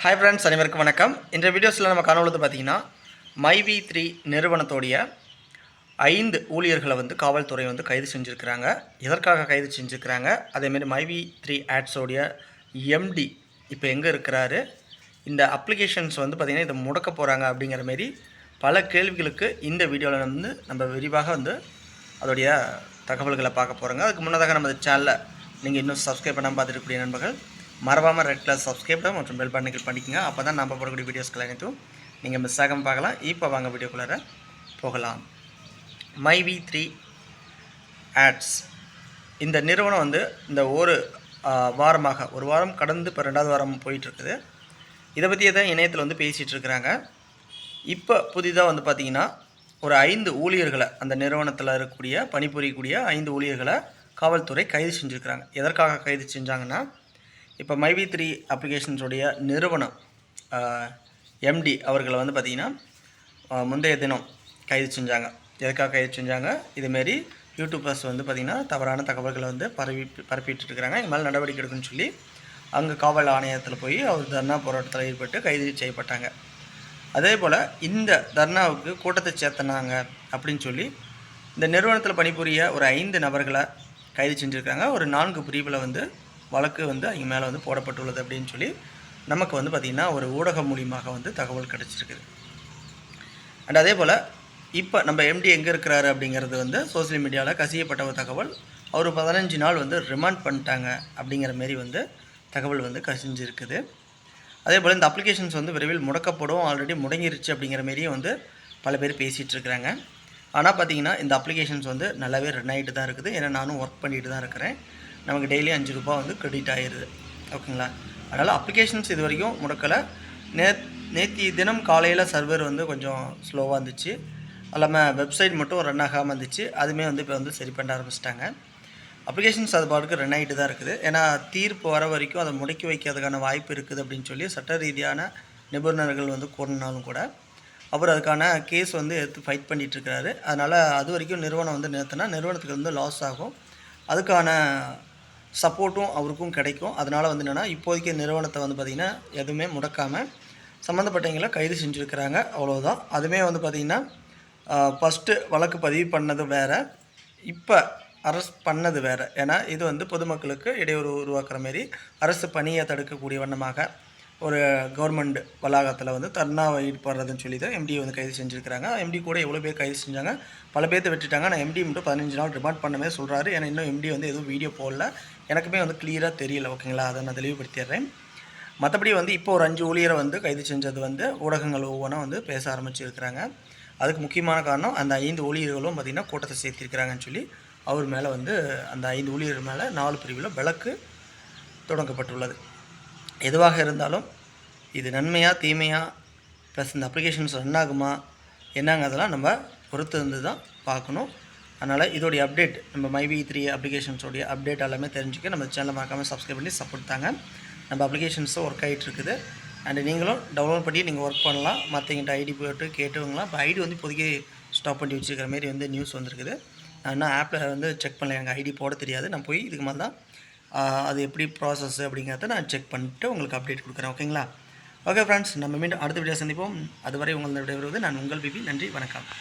Hi friends அனைவருக்கும் வணக்கம். இந்த வீடியோஸில் நம்ம காணொழுது பார்த்தீங்கன்னா மைவி த்ரீ நிறுவனத்தோடைய ஐந்து ஊழியர்களை வந்து காவல்துறை வந்து கைது செஞ்சுருக்கிறாங்க. எதற்காக கைது செஞ்சுருக்கிறாங்க? அதேமாரி மைவி த்ரீ ஆட்ஸோடைய எம்டி இப்போ எங்கே இருக்கிறாரு? இந்த அப்ளிகேஷன்ஸ் வந்து பார்த்திங்கன்னா இதை முடக்க போகிறாங்க அப்படிங்கிற மாரி பல கேள்விகளுக்கு இந்த வீடியோவில் வந்து நம்ம விரிவாக வந்து அதோடைய தகவல்களை பார்க்க போகிறோங்க அதுக்கு முன்னதாக நம்ம சேனலில் நீங்கள் இன்னும் சப்ஸ்கிரைப் பண்ணாமல் பார்த்துருக்கக்கூடிய நண்பர்கள் மறவாமல் ரெட் கலர் சப்ஸ்கிரைப் மற்றும் பெல் பட்டனை கிளிக் பண்ணிக்கங்க அப்போ தான் நம்ம போடக்கூடிய வீடியோஸ்கள் அனைத்தும் நீங்கள் மிஸ் ஆகாமல் பார்க்கலாம். இப்போ வாங்க வீடியோக்குள்ளார போகலாம். மைவி த்ரீ ஆட்ஸ் இந்த நிறுவனம் வந்து இந்த ஒரு வாரமாக ஒரு வாரம் கடந்து இப்போ ரெண்டாவது வாரம் போயிட்டுருக்குது. இதை பற்றியே தான் இணையத்தில் வந்து பேசிகிட்ருக்குறாங்க இப்போ புதிதாக வந்து பார்த்திங்கன்னா ஒரு ஐந்து ஊழியர்களை அந்த நிறுவனத்தில் இருக்கக்கூடிய பணிபுரியக்கூடிய ஐந்து ஊழியர்களை காவல்துறை கைது செஞ்சுருக்கிறாங்க. எதற்காக கைது செஞ்சாங்கன்னா இப்போ மைவி த்ரீ அப்ளிகேஷன்ஸுடைய நிறுவனம் எம்டி அவர்களை வந்து பார்த்திங்கன்னா முந்தைய தினம் கைது செஞ்சாங்க. எதுக்காக கைது செஞ்சாங்க? இதுமாரி யூடியூபர்ஸ் வந்து பார்த்திங்கன்னா தவறான தகவல்களை வந்து பரவி பரப்பிட்டு இருக்கிறாங்க. இது மேலே நடவடிக்கை எடுக்குன்னு சொல்லி அங்கே காவல் ஆணையத்தில் போய் அவர் தர்ணா போராட்டத்தில் ஈடுபட்டு கைது செய்யப்பட்டாங்க. அதே போல் இந்த தர்ணாவுக்கு கூட்டத்தை சேர்த்தனாங்க அப்படின்னு சொல்லி இந்த நிறுவனத்தில் பணிபுரிய ஒரு ஐந்து நபர்களை கைது செஞ்சுருக்காங்க. ஒரு நான்கு பிரிவில் வந்து வழக்கு வந்து அவங்க மேலே வந்து போடப்பட்டுள்ளது அப்படின்னு சொல்லி நமக்கு வந்து பார்த்திங்கன்னா ஒரு ஊடகம் மூலியமாக வந்து தகவல் கிடச்சிருக்குது. அண்ட் அதே போல் இப்போ நம்ம எம்டி எங்கே இருக்கிறாரு அப்படிங்கிறது வந்து சோஷியல் மீடியாவில் கசியப்பட்ட ஒரு தகவல். அவர் பதினஞ்சு நாள் வந்து ரிமாண்ட் பண்ணிட்டாங்க அப்படிங்கிற மாரி வந்து தகவல் வந்து கசிஞ்சிருக்குது. அதே போல் இந்த அப்ளிகேஷன்ஸ் வந்து விரைவில் முடக்கப்படும் ஆல்ரெடி முடங்கிருச்சு அப்படிங்கிற மாரியும் வந்து பல பேர் பேசிகிட்டு இருக்கிறாங்க. ஆனால் பார்த்தீங்கன்னா இந்த அப்ளிகேஷன்ஸ் வந்து நல்லாவே ரன் ஆகிட்டு தான் இருக்குது. ஏன்னா நானும் ஒர்க் பண்ணிட்டு தான் இருக்கிறேன். நமக்கு டெய்லி அஞ்சு ரூபா வந்து க்ரெடிட் ஆயிடுது ஓகேங்களா அதனால் அப்ளிகேஷன்ஸ் இது வரைக்கும் முடக்கலை. நே நேற்று தினம் காலையில் சர்வர் வந்து கொஞ்சம் ஸ்லோவாக இருந்துச்சு. அல்லாமல் இல்லாமல் வெப்சைட் மட்டும் ரன் ஆகாமல் இருந்துச்சு. அதுவுமே வந்து இப்போ வந்து சரி பண்ண ஆரம்பிச்சிட்டாங்க. அப்ளிகேஷன்ஸ் அது பாட்டுக்கு ரன் ஆகிட்டு தான் இருக்குது. ஏன்னா தீர்ப்பு வர வரைக்கும் அதை முடக்கி வைக்கிறதுக்கான வாய்ப்பு இருக்குது அப்படின்னு சொல்லி சட்ட ரீதியான நிபுணர்கள் வந்து கூறினாலும் கூட அவர் அதுக்கான கேஸ் வந்து எடுத்து ஃபைட் பண்ணிகிட்ருக்கிறாரு அதனால் அது வரைக்கும் நிறுவனம் வந்து நிறுத்தினா நிறுவனத்துக்கு வந்து லாஸ் ஆகும். அதுக்கான சப்போர்ட்டும் அவருக்கும் கிடைக்கும். அதனால் வந்து என்னென்னா இப்போதைக்கு நிறுவனத்தை வந்து பார்த்திங்கன்னா எதுவுமே முடக்காமல் சம்மந்தப்பட்டவங்களை கைது செஞ்சுருக்கிறாங்க. அவ்வளோதான் அதுவுமே வந்து பார்த்திங்கன்னா ஃபஸ்ட்டு வழக்கு பதிவு பண்ணது வேறு. இப்போ அரெஸ்ட் பண்ணது வேறு. ஏன்னா இது வந்து பொதுமக்களுக்கு இடையூறு உருவாக்குற மாரி அரசு பணியை தடுக்கக்கூடிய வண்ணமாக ஒரு கவர்மெண்ட் வளாகத்தில் வந்து தர்ணா ஈடுபடுறதுன்னு சொல்லி தான் எம்டி வந்து கைது செஞ்சுருக்கிறாங்க. எம்டி கூட எவ்வளோ பேர் கைது செஞ்சாங்க? பல பேர்த்த விட்டுட்டாங்க. நான் எம்டி மட்டும் பதினஞ்சு நாள் ரிமாண்ட் பண்ணவே சொல்கிறாரு ஏன்னா இன்னும் எம்டி வந்து எதுவும் வீடியோ போடல. எனக்குமே வந்து கிளியராக தெரியல. ஓகேங்களா? அதை நான் தெளிவுபடுத்திடுறேன் மற்றபடி வந்து இப்போ ஒரு அஞ்சு ஊழியரை வந்து கைது செஞ்சது வந்து ஊடகங்கள் ஒவ்வொன்றா வந்து பேச ஆரம்பிச்சிருக்கிறாங்க. அதுக்கு முக்கியமான காரணம் அந்த ஐந்து ஊழியர்களும் பார்த்திங்கன்னா கூட்டத்தை சேர்த்திருக்கிறாங்கன்னு சொல்லி அவர் மேலே வந்து அந்த ஐந்து ஊழியர் மேலே நாலு பிரிவில் விளக்கு தொடங்கப்பட்டுள்ளது. எதுவாக இருந்தாலும் இது நன்மையா தீமையா ப்ளஸ் இந்த அப்ளிகேஷன்ஸ் ரன் ஆகுமா என்னங்கிறதெல்லாம் நம்ம பொறுத்து இருந்து தான் பார்க்கணும். அதனால் இதோடைய அப்டேட் நம்ம மைவி த்ரீ அப்ளிகேஷன்ஸோடைய அப்டேட் எல்லாமே தெரிஞ்சுக்க நம்ம சேனலை மறக்காமல் சப்ஸ்கிரைப் பண்ணி சப்போர்ட் தாங்க. நம்ம அப்ளிகேஷன்ஸும் ஒர்க் ஆகிட்டு இருக்குது. அண்ட் நீங்களும் டவுன்லோட் பண்ணி நீங்கள் ஒர்க் பண்ணலாம். மற்றவங்கிட்ட ஐடி போட்டு கேட்டுவங்களாம் இப்போ ஐடி வந்து இப்போதைக்கு ஸ்டாப் பண்ணி வச்சுருக்கிற மாரி வந்து நியூஸ் வந்திருக்குது. நான் இன்னும் ஆப்பில் வந்து செக் பண்ணல. எனக்கு ஐடி போட தெரியாது. நான் போய் இதுக்கு மேலே தான் அது எப்படி ப்ராசஸ் அப்படிங்கிறத நான் செக் பண்ணிட்டு உங்களுக்கு அப்டேட் கொடுக்குறேன் ஓகேங்களா ஓகே ஃப்ரெண்ட்ஸ் நம்ம மீண்டும் அடுத்த வீடியோ சந்திப்போம். அதுவரை உங்களை விடைபெறுவது நான் உங்கள் பிபி. நன்றி வணக்கம்.